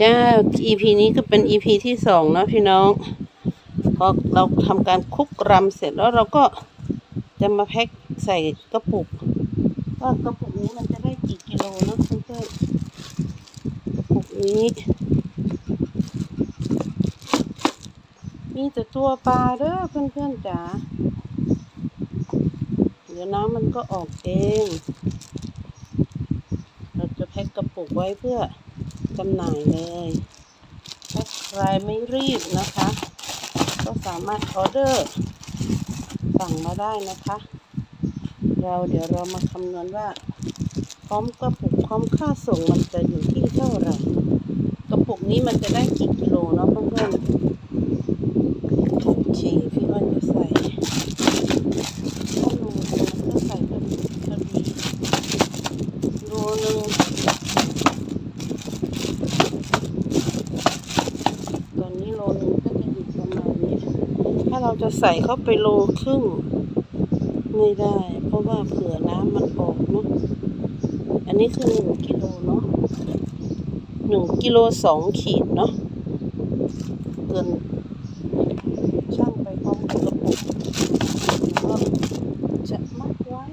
จ้า EP นี้ก็เป็น EP ที่สองเนาะพี่น้อง พอเราทำการคุกรำเสร็จแล้วเราก็จะมาแพ็คใส่กระปุกว่ากระปุกนี้มันจะได้กี่กิโลนะเพื่อนๆกระปุกนี้มีแต่ตัวปลาเด้อเพื่อนๆจ๋าเดี๋ยวน้ำมันก็ออกเอง เราจะแพ็คกระปุกไว้เพื่อ จำหน่ายเลย ถ้าใครไม่รีบนะคะ ก็สามารถออเดอร์สั่งมาได้นะคะ เราเดี๋ยวเรามาคำนวณว่าพร้อมกระปุกพร้อมค่าส่งมันจะอยู่ที่เท่าไหร่กระปุกนี้มันจะได้กี่กิโลเนาะเพื่อนๆโอเคพี่อ้อนจะใส่ก็โลนึงก็ใส่พอดีพอดีโลนึง ตอนนี้โลนึงก็จะอยู่ประมาณนี้ ถ้าเราจะ ใส่เข้าไปโลครึ่งไม่ได้ เพราะว่าเผื่อน้ำมันออกเนาะอันนี้คือหนึ่งกิโลเนาะหนึ่งกิโลสองขีดเนาะเกินช่างไปพร้อมกับกระปุกแล้วก็จะมัดไว้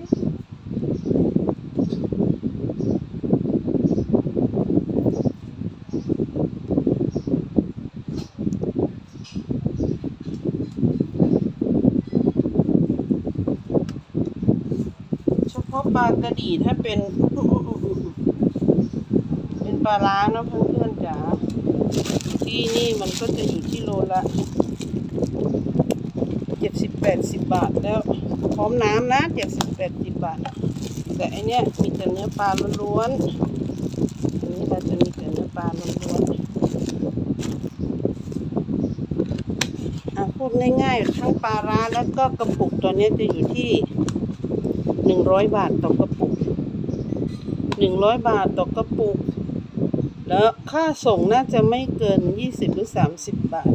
เฉพาะ ปลากระดีถ้าเป็น เป็นปลาล้าเนอะเพื่อนๆจ๋าที่นี่มันก็จะอยู่ที่โลละเจ็ดสิบแปดสิบบาทแล้ว พร้อมน้ำนะเจ็ดสิบแปดสิบบาท แต่อันเนี้ยมีแต่เนื้อปลาล้วนๆอันนี้เราจะมีแต่เนื้อปลาล้วนๆพูดง่ายๆ ทั้งปลาร้าแล้วก็กระปุกตัวเนี้ยจะอยู่ที่ หนึ่งร้อยบาทต่อกระปุกหนึ่งร้อยบาทต่อกระปุก แล้วค่าส่งน่าจะไม่เกินยี่สิบหรือสามสิบบาท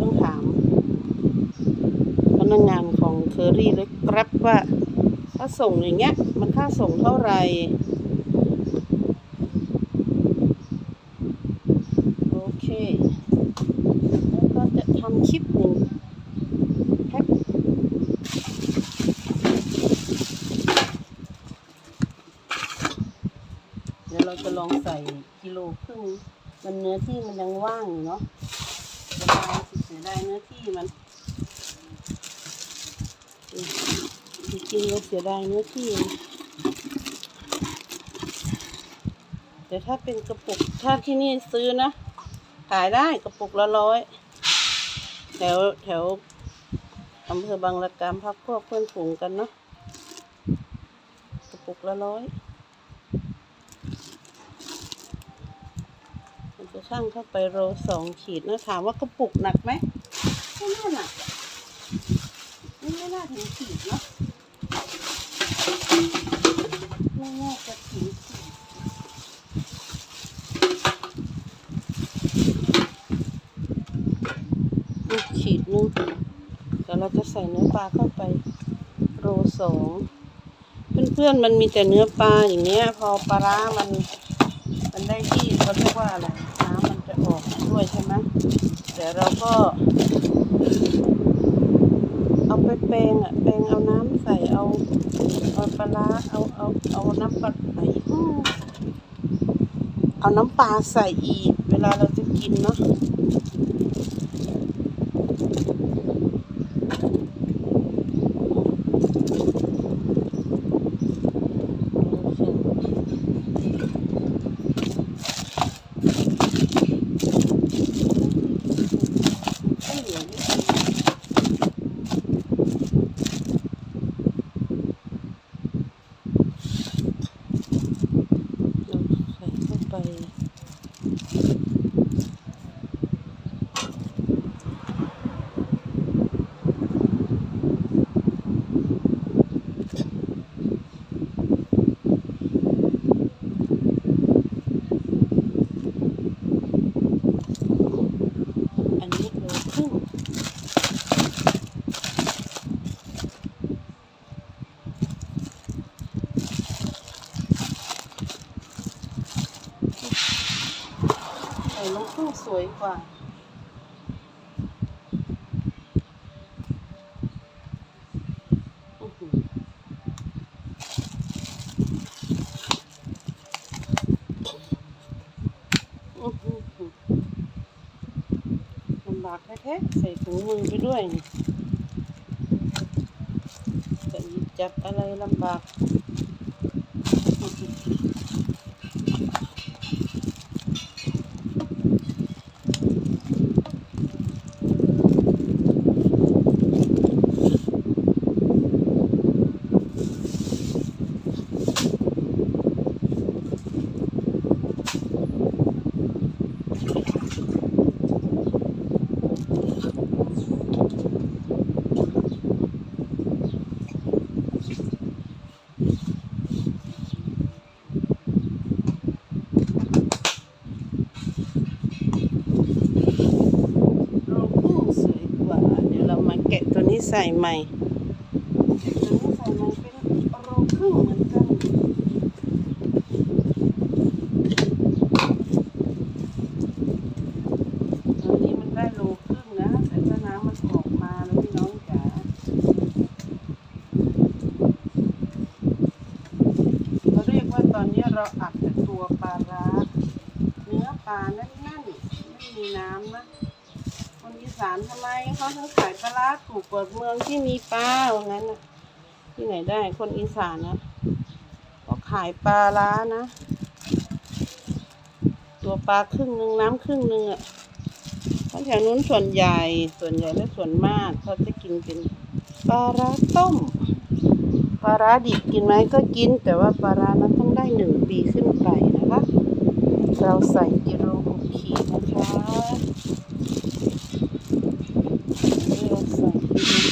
ต้องถาม พนักงานของเคอรี่และกรับว่า ถ้าส่งอย่างเงี้ย มันค่าส่งเท่าไหร่ โอเค แล้วก็จะทำคลิปหนึ่งแพ็ค เราจะลองใส่กิโลครึ่งมันเนื้อที่มันยังว่างเนาะเสียดายสิเสียดายเนื้อที่มันจริงๆเราเสียดายเนื้อที่ แต่ถ้าเป็นกระปุกถ้าที่นี่ซื้อนะ ขายได้กระปุกละร้อย แถวแถวอำเภอบางละกามพักพวกเพื่อนฝูงกันเนาะกระปุกละร้อย มันจะ ช่างเข้าไปโลสองขีดนะถามว่ากระปุกหนักไหมไม่น่าหนักไม่น่าถึงขีดเนาะไม่น่าจะถึงขีดอีกขีดนึงแต่เราจะใส่เนื้อปลาเข้าไปโลสองเพื่อนๆมันมีแต่เนื้อปลาอย่างเงี้ย พอปลาร้ามันมันได้ที่เขาเรียกว่าอะไร ออกด้วยใช่ไหมแต่เราก็ เอาไปแปรงอะแปรงเอาน้ำใส่เอาเอาปลาเอาเอาเอาน้ำปลาใส่เอาน้ำปลาใส่อีก เวลาเราจะกินเนาะไม่เหลือนิด เราใส่เข้าไป ส่น้ำผึ้งสวย กว่าอื้อหืออื้อหือลำบากแท้ๆใส่ถุงมือไปด้วยจะหยิบจับอะไรลำบาก โลโก้สวยกว่า เดี๋ยวเรามาแกะตัวนี้ใส่ใหม่ตัวนี้ใส่ใหม่เป็นโลโก้เหมือนกันตัวนี้มันได้โลครึ่งนะแต่ถ้าน้ำมันออกมาแล้วพี่น้องจ๋าเขาเรียกว่าตอนนี้เราอัดแต่ตัวปลาร้าเนื้อปลาแน่นๆไม่มีน้ำนะ คนอีสานทำไมเขาถึงขายปลาร้าถูกกว่าเมืองที่มีปลาว่างั้นนะที่ไหนได้ คนอีสานนะก็ขายปลาร้านะ ตัวปลาครึ่งหนึ่งน้ำครึ่งหนึ่งอะเพราแถวนู้นส่วนใหญ่ส่วนใหญ่และส่วนมากเขาจะกินเป็นปลาร้าต้มปลาร้าดิบกินไหมก็กิน แต่ว่าปลาร้านั้นต้องได้หนึ่งปีขึ้นไปนะคะ เราใส่กิโลหกขีดนะคะเราใส่กิโล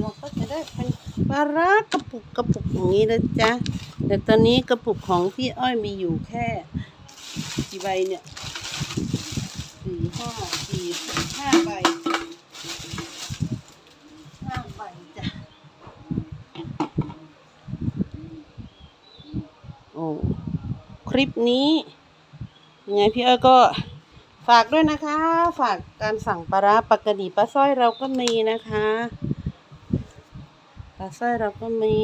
เราก็จะได้เป็นปลาร้ากระปุกกระปุกอย่างนี้นะจ๊ะแต่ตอนนี้กระปุกของพี่อ้อยมีอยู่แค่กี่ใบเนี่ยสี่ห้าสี่ห้าใบห้าใบจ้ะโอ้คลิปนี้ยังไงพี่อ้อยก็ฝากด้วยนะคะ ฝากการสั่งปลาร้าปากระดีปลาสร้อยเราก็มีนะคะาสร้อยเราก็มี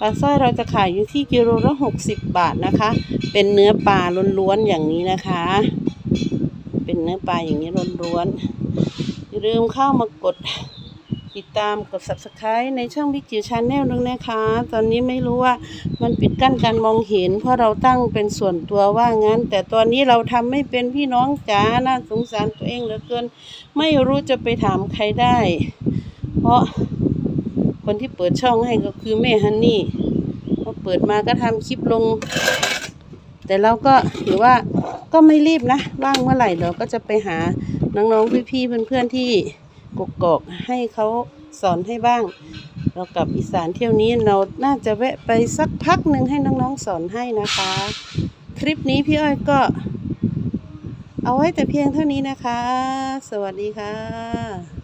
ปลาสร้อยเราจะขายอยู่ที่กิโลละหกสิบบาทนะคะ เป็นเนื้อปลาล้วนๆอย่างนี้นะคะ เป็นเนื้อปลาอย่างนี้ล้วนๆอย่าลืมเข้ามากดติดตามกด subscribe ในช่องวิจิวชาแนลด้วยนะคะ ตอนนี้ไม่รู้ว่ามันปิดกั้นการมองเห็น เพราะเราตั้งเป็นส่วนตัวว่างั้น แต่ตอนนี้เราทำไม่เป็นพี่น้องจ๋าน่าสงสารตัวเองเหลือเกิน ไม่รู้จะไปถามใครได้ เพราะ คนที่เปิดช่องให้ก็คือแม่ฮันนี่พอเปิดมาก็ทำคลิปลง แต่เราก็ถือว่าก็ไม่รีบนะ ว่างเมื่อไหร่เราก็จะไปหาน้องๆพี่ๆเพื่อนๆที่กกอกให้เขาสอนให้บ้าง เรากลับอีสานเที่ยวนี้เราน่าจะแวะไปสักพักหนึ่งให้น้องๆสอนให้นะคะ คลิปนี้พี่อ้อยก็ เอาไว้แต่เพียงเท่านี้นะคะ สวัสดีค่ะ